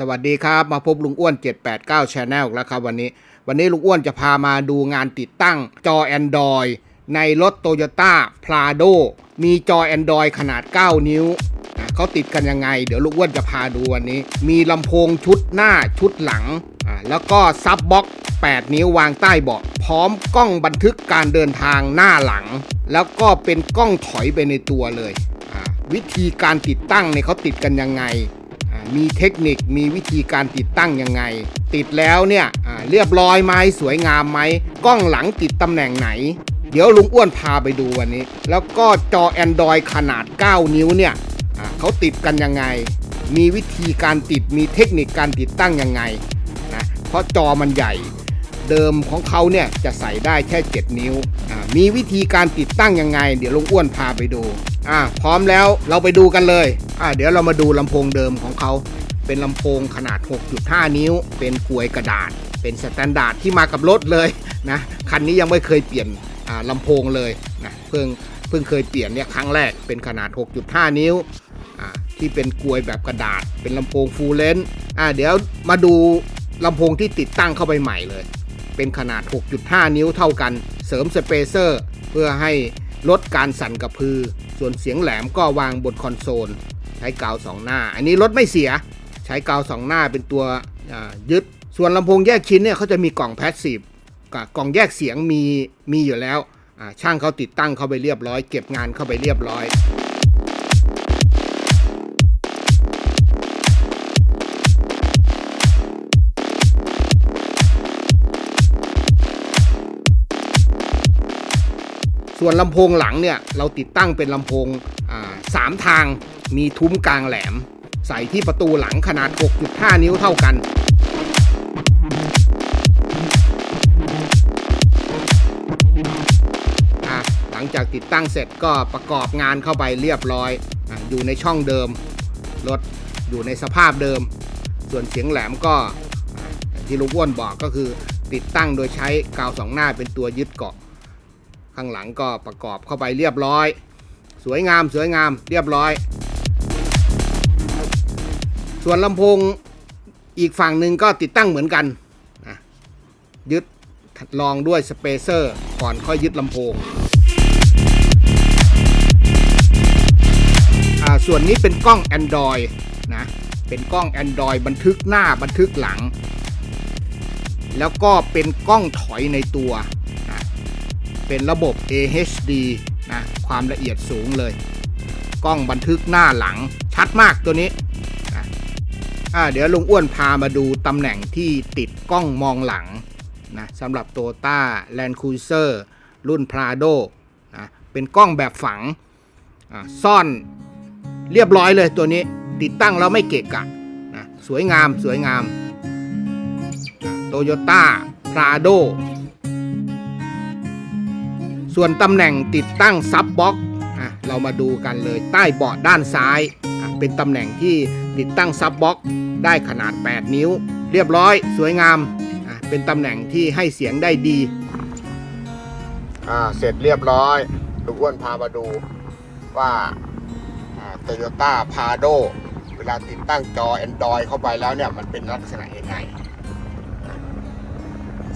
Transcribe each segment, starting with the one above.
สวัสดีครับ มาพบลุงอ้วน 789 Channel แล้วครับวันนี้ วันนี้ลุงอ้วนจะพามาดูงานติดตั้งจอ Android ในรถ Toyota Prado มีจอ Android ขนาด 9 นิ้ว เขาติดกันยังไง เดี๋ยวลุงอ้วนจะพาดูวันนี้ มีลำโพงชุดหน้าชุดหลัง แล้วก็ซับบ็อก8 นิ้ววางใต้เบาะพร้อมกล้องบันทึกการเดินทางหน้าหลัง แล้วก็เป็นกล้องถอยไปในตัวเลยวิธีการติดตั้งเนี่ยเขาติดกันยังไง มีเทคนิคมีวิธีการติดตั้งยังไง ติดแล้วเนี่ยเรียบร้อยไหมสวยงามไหมกล้องหลังติดตำแหน่งไหน เดี๋ยวลุงอ้วนพาไปดูวันนี้ แล้วก็จอ Android ขนาด 9 นิ้วเนี่ยเขาติดกันยังไง มีวิธีการติดมีเทคนิคการติดตั้งยังไงนะเพราะจอมันใหญ่เดิมของเขาเนี่ยจะใส่ได้แค่ 7 นิ้ว มีวิธีการติดตั้งยังไง เดี๋ยวลุงอ้วนพาไปดู อ่าพร้อมแล้วเราไปดูกันเลยอ่าเดี๋ยวเรามาดูลำโพงเดิมของเขาเป็นลำโพงขนาด 6.5 นิ้ว เป็นกลวยกระดาษ เป็นสแตนดาร์ดที่มากับรถเลยนะคันนี้ยังไม่เคยเปลี่ยนลำโพงเลยนะเพิ่งเพิ่งเคยเปลี่ยนเนี่ยครั้งแรกเป็นขนาด 6.5 นิ้วอ่าที่เป็นกลวยแบบกระดาษ เป็นลำโพงฟูลเลนอ่าเดี๋ยวมาดูลำโพงที่ติดตั้งเข้าไปใหม่เลย เป็นขนาด 6.5 นิ้วเท่ากัน เสริมสเปเซอร์ เพื่อให้ลดการสั่นกระพือ ส่วนเสียงแหลมก็วางบนคอนโซล ใช้กาวสองหน้า อันนี้รถไม่เสีย ใช้กาวสองหน้าเป็นตัวยึด ส่วนลำโพงแยกชิ้นเนี่ยเขาจะมีกล่องแพสซีฟกับกล่องแยกเสียงมีมีอยู่แล้ว ช่างเขาติดตั้งเข้าไปเรียบร้อย เก็บงานเข้าไปเรียบร้อย ส่วนลำโพงหลังเนี่ยเราติดตั้งเป็นลำโพงสามทางมีทุ้มกลางแหลม ใส่ที่ประตูหลังขนาด 6.5 นิ้วเท่ากัน หลังจากติดตั้งเสร็จก็ประกอบงานเข้าไปเรียบร้อยออยู่ในช่องเดิม รถอยู่ในสภาพเดิม ส่วนเสียงแหลมก็ที่ลุงอ้วนบอกก็คือติดตั้งโดยใช้กาวสองหน้าเป็นตัวยึดเกาะ ข้างหลังก็ประกอบเข้าไปเรียบร้อย สวยงามสวยงามเรียบร้อย ส่วนลำโพงอีกฝั่งหนึ่งก็ติดตั้งเหมือนกันนะยึดลองด้วยสเปเซอร์ก่อนค่อยยึดลำโพงอ่าส่วนนี้เป็นกล้อง Android นะ เป็นกล้อง Android บันทึกหน้าบันทึกหลัง แล้วก็เป็นกล้องถอยในตัว เป็นระบบ AHD นะความละเอียดสูงเลย กล้องบันทึกหน้าหลังชัดมากตัวนี้นะเดี๋ยวลุงอ้วนพามาดูตำแหน่งที่ติดกล้องมองหลังนะสำหรับ t o y o t a Land Cruiser รุ่น Prado นะเป็นกล้องแบบฝังซ่อนเรียบร้อยเลยตัวนี้ติดตั้งแล้วไม่เกะกะนะสวยงามสวยงาม Toyota Prado ส่วนตำแหน่งติดตั้งซับบ็อกอะเรามาดูกันเลยใต้เบาะด้านซ้ายอะเป็นตำแหน่งที่ติดตั้งซับบ็อกได้ขนาด 8 นิ้ว เรียบร้อยสวยงามอะเป็นตำแหน่งที่ให้เสียงได้ดีอ่าเสร็จเรียบร้อยลูกอ้วนพามาดูว่าโตโยต้าพาโดเวลาติดตั้งจอ Android เข้าไปแล้วเนี่ยมันเป็นลักษณะยังไง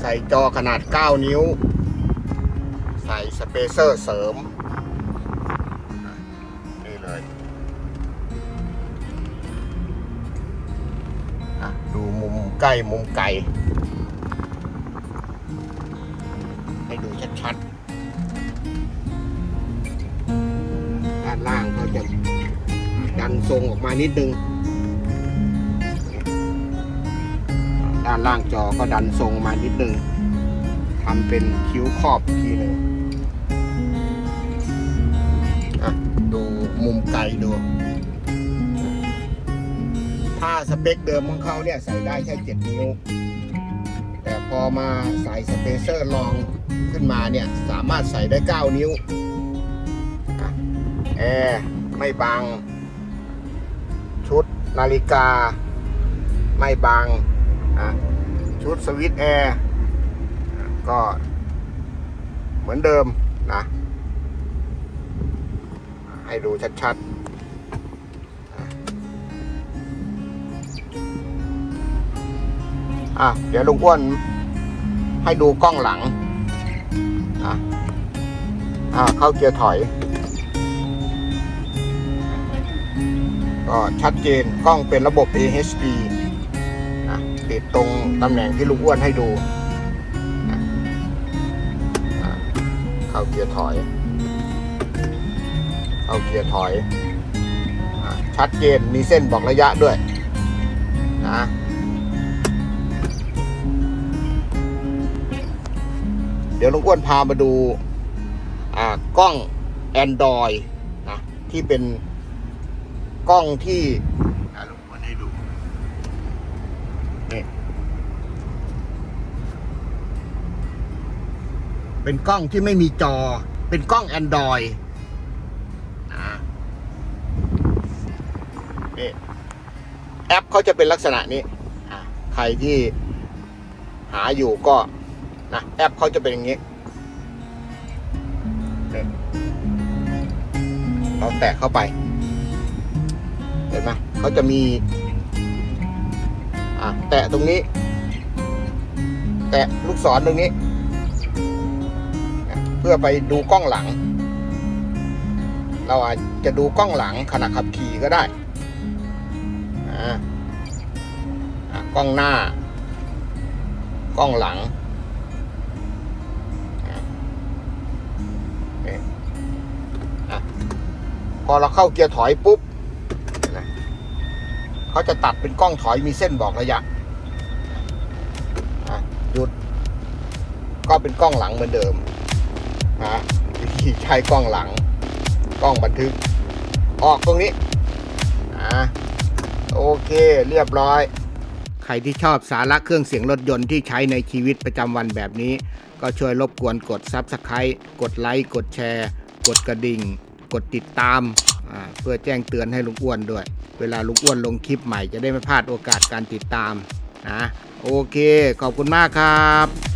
ใส่จอขนาด 9 นิ้ว ส่สเปเซอร์เสริม นี่เลย ดูมุมใกล้มุมไกล ให้ดูชัดๆ ด้านล่างเขาจะดันทรงออกมานิดนึง ด้านล่างจอก็ดันทรงมานิดนึงทำเป็นคิ้วครอบทีหนึ่ง อะดูมุมไกลดู ถ้าสเปคเดิมของเขาเนี่ยใส่ได้แค่7นิ้ว แต่พอมาใส่สเปเซอร์รองขึ้นมาเนี่ย สามารถใส่ได้9นิ้วอแอร์ไม่บังชุดนาฬิกา ไม่บังชุดสวิตช์แอร์ก็เหมือนเดิมนะ ให้ดูชัดๆ อะ เดี๋ยวลุงอ้วนให้ดูกล้องหลัง อะ อ่าเข้าเกียร์ถอย ก็ชัดเจนกล้องเป็นระบบ AHD นะติดตรงตำแหน่งที่ลุงอ้วนให้ดูเข้าเกียร์ถอย เข้าเกียร์ถอยอชัดเจนมีเส้นบอกระยะด้วยนะเดี๋ยวลุงอ้วนพามาดูอ่ากล้อง Android นะที่เป็นกล้องที่ลุงอ้วนให้ดูนี่เป็นกล้องที่ไม่มีจอ เป็นกล้อง Android แอปเขาจะเป็นลักษณะนี้ ใครที่หาอยู่ก็นะแอปเขาจะเป็นอย่างนี้ เราแตะเข้าไป เห็นไหมเขาจะมีอะแตะตรงนี้ แตะลูกศรตรงนี้ เพื่อไปดูกล้องหลัง เราอาจจะดูกล้องหลังขณะขับขี่ก็ได้ะกล้องหน้า กล้องหลังออพอเราเข้าเกียร์ถอยปุ๊บเขาจะตัดเป็นกล้องถอยมีเส้นบอกระยะหยุด ก็เป็นกล้องหลังเหมือนเดิมนะวิธีใช้กล้องหลัง กล้องบันทึก ออกตรงนี้อะ โอเคเรียบร้อย ใครที่ชอบสาระเครื่องเสียงรถยนต์ที่ใช้ในชีวิตประจำวันแบบนี้ ก็ช่วยรบกวนกด Subscribe กดไลค์กดแชร์ กดกระดิ่ง กดติดตามเพื่อแจ้งเตือนให้ลุงอ้วนด้วย เวลาลุงอ้วนลงคลิปใหม่จะได้ไม่พลาดโอกาสการติดตามนะโอเค ขอบคุณมากครับ